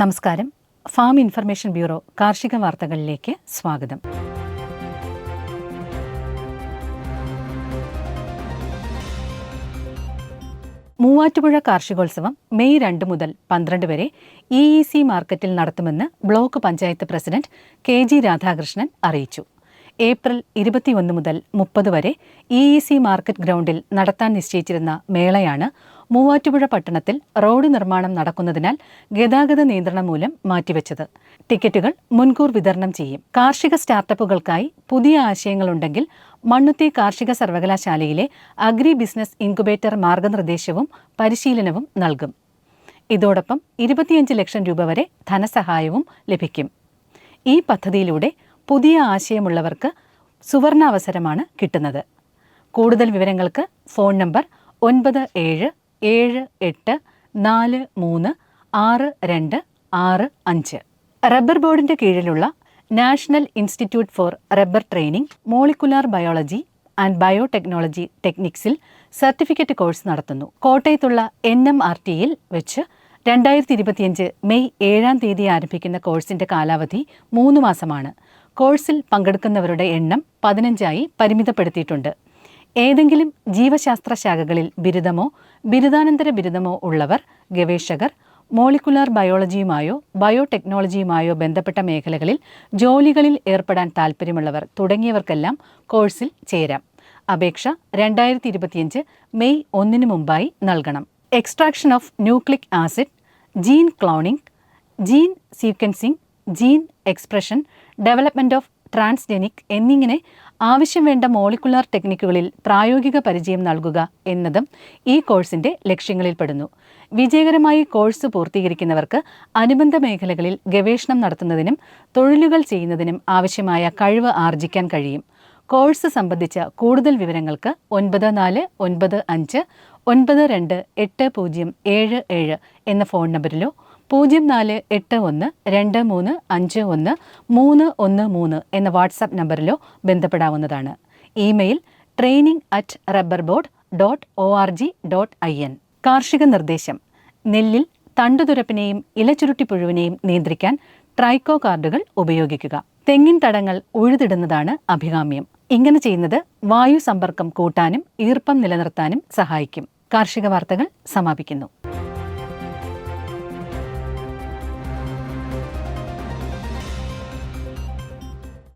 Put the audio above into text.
നമസ്കാരം. Farm information bureau കാർഷിക വാർത്തകളിലേക്ക് സ്വാഗതം. മൂവാറ്റുപുഴ കാർഷികോത്സവം മെയ് രണ്ട് മുതൽ പന്ത്രണ്ട് വരെ ഇ ഇ സി മാർക്കറ്റിൽ നടത്തുമെന്ന് block panchayat president K G Radhakrishnan അറിയിച്ചു. ഏപ്രിൽ ഇരുപത്തിയൊന്ന് മുതൽ മുപ്പത് വരെ ഇ ഇ സി മാർക്കറ്റ് ഗ്രൗണ്ടിൽ നടത്താൻ നിശ്ചയിച്ചിരുന്ന മേളയാണ് മൂവാറ്റുപുഴ പട്ടണത്തിൽ റോഡ് നിർമ്മാണം നടക്കുന്നതിനാൽ ഗതാഗത നിയന്ത്രണം മൂലം മാറ്റിവെച്ചത്. ടിക്കറ്റുകൾ മുൻകൂർ വിതരണം ചെയ്യും. കാർഷിക സ്റ്റാർട്ടപ്പുകൾക്കായി പുതിയ ആശയങ്ങളുണ്ടെങ്കിൽ മണ്ണുത്തി കാർഷിക സർവകലാശാലയിലെ അഗ്രി ബിസിനസ് ഇൻക്യുബേറ്റർ മാർഗനിർദ്ദേശവും പരിശീലനവും നൽകും. ഇതോടൊപ്പം ഇരുപത്തിയഞ്ച് ലക്ഷം രൂപ വരെ ധനസഹായവും ലഭിക്കും. ഈ പദ്ധതിയിലൂടെ പുതിയ ആശയമുള്ളവർക്ക് സുവർണാവസരമാണ് കിട്ടുന്നത്. കൂടുതൽ വിവരങ്ങൾക്ക് ഫോൺ നമ്പർ ഒൻപത് ഏഴ് ഏഴ് എട്ട് നാല് മൂന്ന് ആറ് രണ്ട് ആറ് അഞ്ച്. റബ്ബർ ബോർഡിന്റെ കീഴിലുള്ള national institute for rubber training molecular biology and biotechnology ടെക്നിക്സിൽ certificate course നടത്തുന്നു. കോട്ടയത്തുള്ള എൻ എം ആർ ടിയിൽ വെച്ച് രണ്ടായിരത്തി ഇരുപത്തിയഞ്ച് മെയ് ഏഴാം തീയതി ആരംഭിക്കുന്ന കോഴ്സിന്റെ കാലാവധി മൂന്ന് മാസമാണ്. കോഴ്സിൽ പങ്കെടുക്കുന്നവരുടെ എണ്ണം പതിനഞ്ചായി പരിമിതപ്പെടുത്തിയിട്ടുണ്ട്. ഏതെങ്കിലും ജീവശാസ്ത്ര ശാഖകളിൽ ബിരുദമോ ബിരുദാനന്തര ബിരുദമോ ഉള്ളവർ ഗവേഷകർ മോളിക്കുലാർ ബയോളജിയുമായോ ബയോടെക്നോളജിയുമായോ ബന്ധപ്പെട്ട മേഖലകളിൽ ജോലികളിൽ ഏർപ്പെടാൻ താൽപ്പര്യമുള്ളവർ തുടങ്ങിയവർക്കെല്ലാം കോഴ്സിൽ ചേരാം. അപേക്ഷ രണ്ടായിരത്തി ഇരുപത്തിയഞ്ച് മെയ് ഒന്നിന് മുമ്പായി നൽകണം. Extraction of nucleic acid gene cloning gene sequencing gene expression development of transgenic എന്നിങ്ങനെ ആവശ്യം വേണ്ട മോളിക്കുലാർ ടെക്നിക്കുകളിൽ പ്രായോഗിക പരിചയം നൽകുക എന്നതും ഈ കോഴ്സിന്റെ ലക്ഷ്യങ്ങളിൽപ്പെടുന്നു. വിജയകരമായി കോഴ്സ് പൂർത്തീകരിക്കുന്നവർക്ക് അനുബന്ധ മേഖലകളിൽ ഗവേഷണം നടത്തുന്നതിനും തൊഴിലുകൾ ചെയ്യുന്നതിനും ആവശ്യമായ കഴിവ് ആർജിക്കാൻ കഴിയും. കോഴ്സ് സംബന്ധിച്ച കൂടുതൽ വിവരങ്ങൾക്ക് ഒൻപത് നാല് ഒൻപത് അഞ്ച് ഒൻപത് രണ്ട് എട്ട് പൂജ്യം ഏഴ് ഏഴ് എന്ന ഫോൺ നമ്പറിലോ പൂജ്യം നാല് എട്ട് ഒന്ന് രണ്ട് മൂന്ന് അഞ്ച് ഒന്ന് മൂന്ന് ഒന്ന് മൂന്ന് എന്ന വാട്സാപ്പ് നമ്പറിലോ ബന്ധപ്പെടാവുന്നതാണ്. Email training at rubber board dot O R G dot I N കാർഷിക നിർദ്ദേശം. നെല്ലിൽ തണ്ടുതുരപ്പിനെയും ഇലച്ചുരുട്ടിപ്പുഴുവിനെയും നിയന്ത്രിക്കാൻ ട്രൈക്കോ കാർഡുകൾ ഉപയോഗിക്കുക. തെങ്ങിൻ തടങ്ങൾ ഉഴുതിടുന്നതാണ് അഭികാമ്യം. ഇങ്ങനെ ചെയ്യുന്നത് വായു സമ്പർക്കം കൂട്ടാനും ഈർപ്പം നിലനിർത്താനും സഹായിക്കും. കാർഷിക വാർത്തകൾ സമാപിക്കുന്നു.